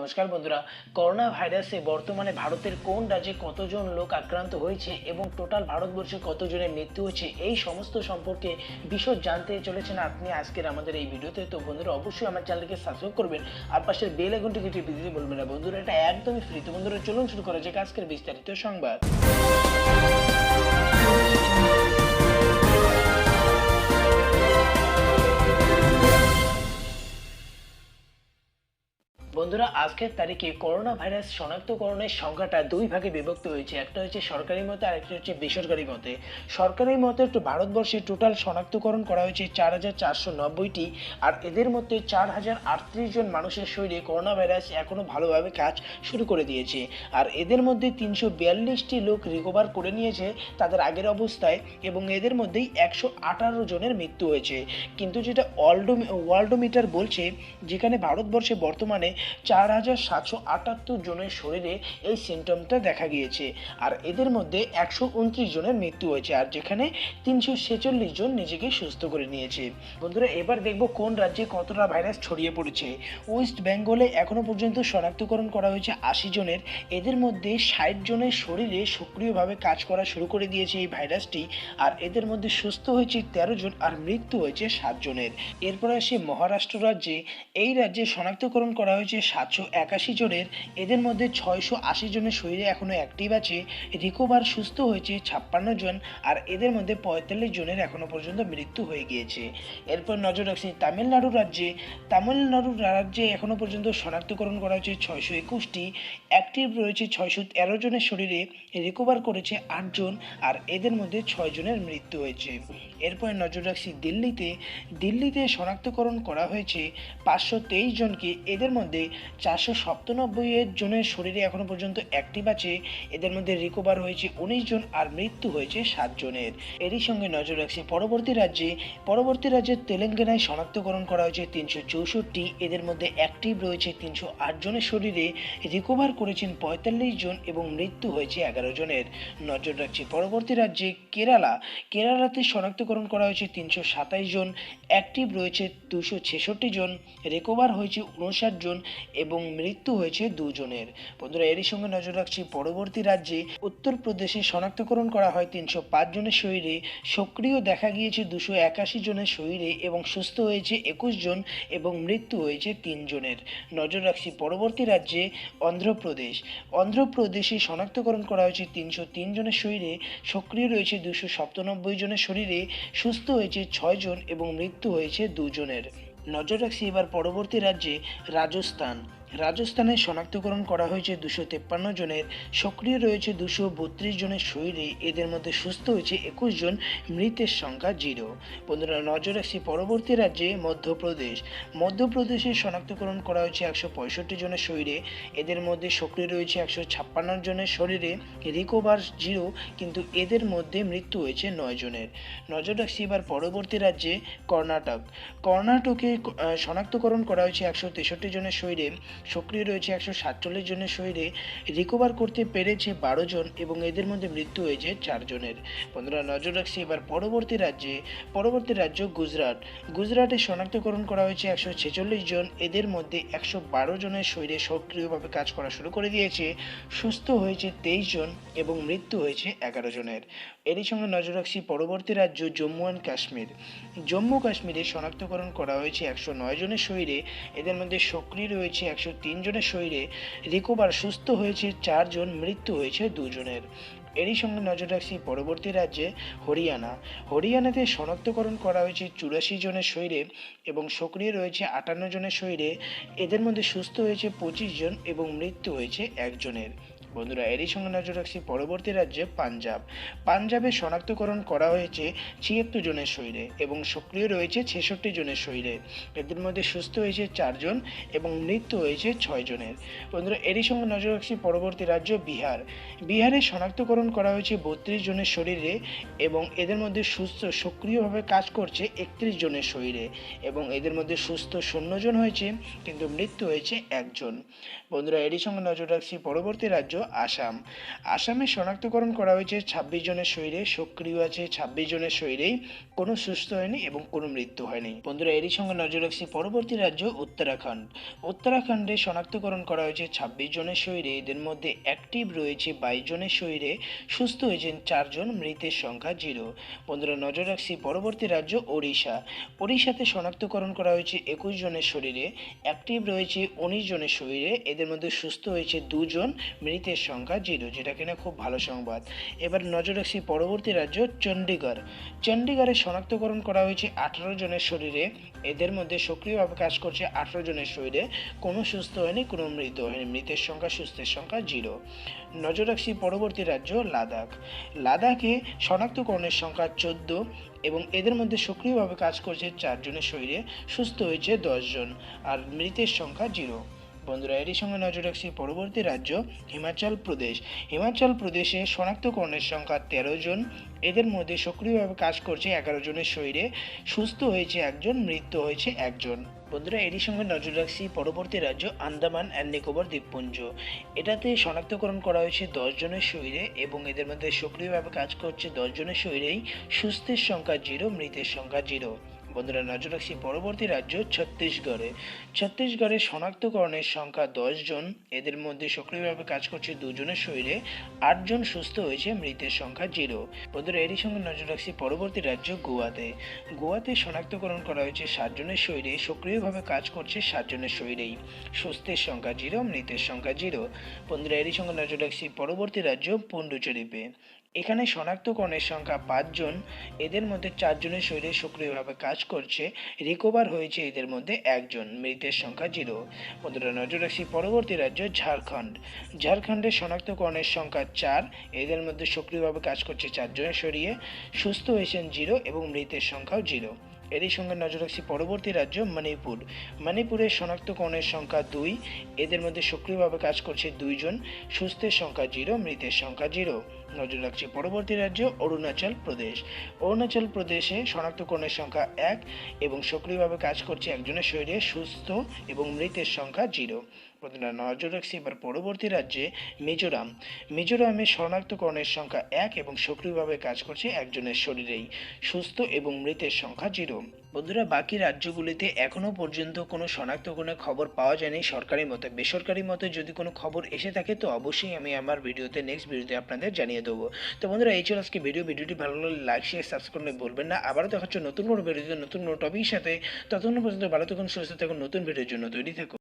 নমস্কার বন্ধুরা। করোনা ভাইরাসে বর্তমানে ভারতের কোন রাজ্যে কতজন লোক আক্রান্ত হয়েছে এবং টোটাল ভারতবর্ষে কতজনের মৃত্যু হয়েছে, এই সমস্ত সম্পর্কে বিশদ জানতে চলেছেন আপনি আজকের আমাদের এই ভিডিওতে। তো বন্ধুরা, অবশ্যই আমার চ্যানেলকে সাবস্ক্রাইব করবেন, আর পাশের বেল আইকনটি টিপে দিতে বলবেন না। বন্ধুরা, এটা একদমই ফ্রি তো বন্ধুরা, চলুন শুরু করা যাক আজকের বিস্তারিত সংবাদ। বন্ধুরা, আজকের তারিখে করোনা ভাইরাস শনাক্তকরণের সংখ্যাটা দুই ভাগে বিভক্ত হয়েছে। একটা হচ্ছে সরকারি মতে, আর একটা হচ্ছে বেসরকারি মতে। সরকারি মতে তো ভারতবর্ষে টোটাল শনাক্তকরণ করা হয়েছে চার হাজার চারশো নব্বইটি, আর এদের মধ্যে চার হাজার আটত্রিশ জন মানুষের শরীরে করোনা ভাইরাস এখনও ভালোভাবে কাজ শুরু করে দিয়েছে। আর এদের মধ্যে তিনশো বিয়াল্লিশটি লোক রিকভার করে নিয়েছে তাদের আগের অবস্থায়, এবং এদের মধ্যেই একশো আঠারো জনের মৃত্যু হয়েছে। কিন্তু যেটা ওয়ার্ল্ডো ওয়ার্ল্ডোমিটার বলছে, যেখানে ভারতবর্ষে বর্তমানে চার হাজার সাতশো আটাত্তর জনের শরীরে এই সিমটমটা দেখা গিয়েছে। আর এদের মধ্যে একশো উনত্রিশ জনের মৃত্যু হয়েছে, আর যেখানে তিনশো ছেচল্লিশ জন নিজেকে সুস্থ করে নিয়েছে। বন্ধুরা, এবার দেখব কোন রাজ্যে কতটা ভাইরাস ছড়িয়ে পড়েছে। ওয়েস্ট বেঙ্গলে এখনও পর্যন্ত শনাক্তকরণ করা হয়েছে আশি জনের। এদের মধ্যে ষাট জনের শরীরে সক্রিয়ভাবে কাজ করা শুরু করে দিয়েছে এই ভাইরাসটি, আর এদের মধ্যে সুস্থ হয়েছে তেরো জন আর মৃত্যু হয়েছে সাত জনের। এরপরে আসে মহারাষ্ট্র রাজ্যে। এই রাজ্যে শনাক্তকরণ করা হয়েছে সাতশো একাশি জনের, এদের মধ্যে ছয়শো আশি জনের শরীরে এখনও অ্যাক্টিভ আছে। রিকোভার সুস্থ হয়েছে ছাপ্পান্ন জন, আর এদের মধ্যে পঁয়তাল্লিশ জনের এখনও পর্যন্ত মৃত্যু হয়ে গিয়েছে। এরপর নজর রাখছি তামিলনাড়ু রাজ্যে। তামিলনাড়ু রাজ্যে এখনও পর্যন্ত শনাক্তকরণ করা হয়েছে ছয়শো একুশটি। অ্যাক্টিভ রয়েছে ছয়শো তেরো জনের শরীরে রিকভার করেছে আটজন আর এদের মধ্যে ছয় জনের মৃত্যু হয়েছে। এরপর নজর রাখছি দিল্লিতে। দিল্লিতে শনাক্তকরণ করা হয়েছে পাঁচশো তেইশ জনকে, এদের মধ্যে চারশো সপ্তানব্বই জনের শরীরে এখনও পর্যন্ত অ্যাক্টিভ আছে। এদের মধ্যে রিকভার হয়েছে উনিশ জন আর মৃত্যু হয়েছে সাত জনের। এরই সঙ্গে নজর রাখছে পরবর্তী রাজ্যে। পরবর্তী রাজ্যে তেলেঙ্গানায় শনাক্তকরণ করা হয়েছে তিনশো চৌষট্টি। এদের মধ্যে অ্যাক্টিভ রয়েছে তিনশো আট জনের শরীরে। রিকভার করেছেন পঁয়তাল্লিশ জন এবং মৃত্যু হয়েছে এগারো জনের। নজর রাখছে পরবর্তী রাজ্যে কেরালা। কেরালাতে শনাক্তকরণ করা হয়েছে তিনশো সাতাইশ জন। অ্যাক্টিভ রয়েছে দুশো ছেষট্টি জন। রিকভার হয়েছে উনষাট জন। এবং মৃত্যু হয়েছে দুজনের। বন্ধুরা, এরই সঙ্গে নজর রাখছি, পরবর্তী রাজ্যে উত্তরপ্রদেশে শনাক্তকরণ করা হয় তিনশো পাঁচ জনের শরীরে, সক্রিয় দেখা গিয়েছে দুশো একাশি জনের শরীরে এবং সুস্থ হয়েছে একুশ জন এবং মৃত্যু হয়েছে তিনজনের নজর রাখছি, পরবর্তী রাজ্যে অন্ধ্রপ্রদেশ। অন্ধ্রপ্রদেশে শনাক্তকরণ করা হয়েছে তিনশো তিন জনের শরীরে, সক্রিয় রয়েছে দুশো সপ্তানব্বই জনের শরীরে, সুস্থ হয়েছে ছয় জন এবং মৃত্যু হয়েছে দুজনের। নজর রাখছি এবার পরবর্তী রাজ্যে রাজস্থান। রাজস্থানে শনাক্তকরণ করা হয়েছে দুশো তেপ্পান্ন জনের, সক্রিয় রয়েছে দুশো বত্রিশ জনের শরীরে, এদের মধ্যে সুস্থ হয়েছে একুশ জন, মৃতের সংখ্যা জিরো। বন্ধুরা, নজর রাখছি পরবর্তী রাজ্যে মধ্যপ্রদেশ। মধ্যপ্রদেশে শনাক্তকরণ করা হয়েছে একশো পঁয়ষট্টি জনের শরীরে, এদের মধ্যে সক্রিয় রয়েছে একশো ছাপ্পান্ন জনের শরীরে, রিকোভার জিরো, কিন্তু এদের মধ্যে মৃত্যু হয়েছে নয় জনের। নজর রাখছি এবার পরবর্তী রাজ্যে কর্ণাটক। কর্ণাটকে শনাক্তকরণ করা হয়েছে একশো তেষট্টি জনের শরীরে সক্রিয় রয়েছে একশো সাতচল্লিশ জনের শরীরে রিকভার করতে পেরেছে বারো জন এবং এদের মধ্যে মৃত্যু হয়েছে চারজনের বন্ধুরা, নজর রাখছি এবার পরবর্তী রাজ্যে। পরবর্তী রাজ্য গুজরাট। গুজরাটে শনাক্তকরণ করা হয়েছে একশো ছেচল্লিশ জন। এদের মধ্যে একশো বারো জনের শরীরে সক্রিয়ভাবে কাজ করা শুরু করে দিয়েছে। সুস্থ হয়েছে তেইশ জন এবং মৃত্যু হয়েছে এগারো জনের। এরই সঙ্গে নজর রাখছি পরবর্তী রাজ্য জম্মু অ্যান্ড কাশ্মীর। জম্মু কাশ্মীরে শনাক্তকরণ করা হয়েছে একশো নয় জনের শরীরে। এদের মধ্যে সক্রিয় রয়েছে একশো তিন জনের শরীরে রিকোভার সুস্থ হয়েছে, চারজন মৃত্যু হয়েছে, দুজনের। এরই সঙ্গে নজর রাখছি পরবর্তী রাজ্যে হরিয়ানা। হরিয়ানাতে শনাক্তকরণ করা হয়েছে চুরাশি জনের শরীরে এবং সক্রিয় রয়েছে আটান্ন জনের শরীরে। এদের মধ্যে সুস্থ হয়েছে পঁচিশ জন এবং মৃত্যু হয়েছে একজনের। বন্ধুরা, এরই সঙ্গে নজর রাখছি পরবর্তী রাজ্যে পাঞ্জাব। পাঞ্জাবে শনাক্তকরণ করা হয়েছে ছিয়াত্তর জনের শরীরে এবং সক্রিয় রয়েছে ছেষট্টি জনের শরীরে। এদের মধ্যে সুস্থ হয়েছে চারজন এবং মৃত্যু হয়েছে ছয় জনের। বন্ধুরা, এরই সঙ্গে নজর রাখছি পরবর্তী রাজ্য বিহার। বিহারে শনাক্তকরণ করা হয়েছে বত্রিশ জনের শরীরে এবং এদের মধ্যে সুস্থ, সক্রিয়ভাবে কাজ করছে একত্রিশ জনের শরীরে এবং এদের মধ্যে সুস্থ শূন্য জন হয়েছে, কিন্তু মৃত্যু হয়েছে একজন। বন্ধুরা, এরই সঙ্গে নজর রাখছি পরবর্তী রাজ্য আসাম। আসামে শনাক্তকরণ করা হয়েছে ছাব্বিশ জনের শরীরে, সক্রিয় আছে ছাব্বিশ জনের শরীরেই কোনো সুস্থ হয়নি এবং কোনো মৃত্যু হয়নি। বন্ধুরা, এরই সঙ্গে নজর রাখছি পরবর্তী রাজ্য উত্তরাখণ্ড। উত্তরাখণ্ডে শনাক্তকরণ করা হয়েছে ছাব্বিশ জনের শরীরে, এদের মধ্যে অ্যাক্টিভ রয়েছে বাইশ জনের শরীরে, সুস্থ হয়েছেন চারজন মৃতের সংখ্যা জিরো বন্ধুরা, নজর রাখছি পরবর্তী রাজ্য ওড়িশা। ওড়িশাতে শনাক্তকরণ করা হয়েছে একুশ জনের শরীরে অ্যাক্টিভ রয়েছে উনিশ জনের শরীরে, এদের মধ্যে সুস্থ হয়েছে দুজন, মৃতের সংখ্যা জিরো, যেটা কিনা খুব ভালো সংবাদ। এবার নজর রাখছি পরবর্তী রাজ্য চণ্ডীগড় চণ্ডীগড়ে শনাক্তকরণ করা হয়েছে আঠারো জনের শরীরে। এদের মধ্যে সক্রিয়ভাবে কাজ করছে আঠারো জনের শরীরে। কোনো সুস্থ হয়নি, কোনো মৃত হয়নি। মৃতের সংখ্যা, সুস্থের সংখ্যা জিরো। নজর রাখছি পরবর্তী রাজ্য লাদাখ। লাদাখে শনাক্তকরণের সংখ্যা চোদ্দ এবং এদের মধ্যে সক্রিয়ভাবে কাজ করছে চারজনের শরীরে। সুস্থ হয়েছে দশজন, আর মৃতের সংখ্যা জিরো। বন্ধুরা, এরই সঙ্গে নজর রাখছি পরবর্তী রাজ্য, হিমাচল প্রদেশ। হিমাচল প্রদেশে শনাক্তকরণের সংখ্যা তেরো জন। এদের মধ্যে সক্রিয়ভাবে কাজ করছে এগারো জনের শরীরে। সুস্থ হয়েছে একজন, মৃত্যু হয়েছে একজন। বন্ধুরা, এরই সঙ্গে নজর রাখছি পরবর্তী রাজ্য, আন্দামান অ্যান্ড নিকোবর দ্বীপপুঞ্জ। এটাতে শনাক্তকরণ করা হয়েছে দশ জনের শরীরে এবং এদের মধ্যে সক্রিয়ভাবে কাজ করছে দশ জনের শরীরেই। সুস্থের সংখ্যা জিরো, মৃতের সংখ্যা জিরো। বন্ধুরা নজর রাখছি, পরবর্তী রাজ্য ছত্তিশগড়ে। ছত্তিশগড়ে শনাক্তকরণের সংখ্যা জন এদের মধ্যে সক্রিয়ভাবে কাজ করছে দুজনের শরীরে। আটজন সুস্থ হয়েছে, মৃতের সংখ্যা জিরো। বন্ধুরা, এরই সঙ্গে নজর রাখছি পরবর্তী রাজ্য গোয়াতে। গোয়াতে শনাক্তকরণ করা হয়েছে সাতজনের শরীরে, সক্রিয়ভাবে কাজ করছে সাতজনের শরীরেই। সুস্থের সংখ্যা জিরো, মৃতের সংখ্যা জিরো। বন্ধুরা, এরই সঙ্গে নজর রাখছি পরবর্তী রাজ্য পন্ডুচেরিতে এখানে শনাক্তকরণের সংখ্যা পাঁচজন, এদের মধ্যে চারজনের শরীরে সক্রিয়ভাবে কাজ করছে, রিকভার হয়েছে এদের মধ্যে একজন, মৃতের সংখ্যা জিরো। বন্ধুরা, নজর রাখছি পরবর্তী রাজ্য ঝাড়খণ্ড। ঝাড়খণ্ডের শনাক্তকরণের সংখ্যা চার, এদের মধ্যে সক্রিয়ভাবে কাজ করছে চারজনের শরীরে, সুস্থ হয়েছেন জিরো এবং মৃতের সংখ্যাও জিরো। এরই সঙ্গে নজর রাখছি পরবর্তী রাজ্য মণিপুর। মণিপুরের শনাক্তকরণের সংখ্যা দুই, এদের মধ্যে সক্রিয়ভাবে কাজ করছে দুইজন, সুস্থের সংখ্যা জিরো, মৃতের সংখ্যা জিরো। নজর রাখছি পরবর্তী রাজ্য অরুণাচল প্রদেশ। অরুণাচল প্রদেশে শনাক্তকরণের সংখ্যা এক এবং সক্রিয়ভাবে কাজ করছে একজনের শরীরে সুস্থ এবং মৃতের সংখ্যা জিরো। বন্ধুরা নজর রাখছি এবার পরবর্তী রাজ্যে মিজোরাম। মিজোরামে শনাক্তকরণের সংখ্যা এক এবং সক্রিয়ভাবে কাজ করছে একজনের শরীরেই। সুস্থ এবং মৃতের সংখ্যা জিরো। বন্ধুরা, বাকি রাজ্যগুলিতে এখনও পর্যন্ত কোনো শনাক্তকরণের খবর পাওয়া যায়নি সরকারি মতে। বেসরকারি মতে যদি কোনো খবর এসে থাকে, তো অবশ্যই আমি আমার ভিডিওতে নেক্সট ভিডিওতে আপনাদের জানিয়ে দেবো। তো বন্ধুরা, এই ছিল আজকে ভিডিও। ভিডিওটি ভালো লাগলে লাইক শেয়ার সাবস্ক্রাইব বলবেন না। আবারও দেখা হচ্ছে নতুন কোনো ভিডিওতে, নতুন কোনো টপিকের সাথে। ততক্ষণ পর্যন্ত ভালো থাকুন, সুস্থ থাকুন, নতুন ভিডিওর জন্য তৈরি থাকুন।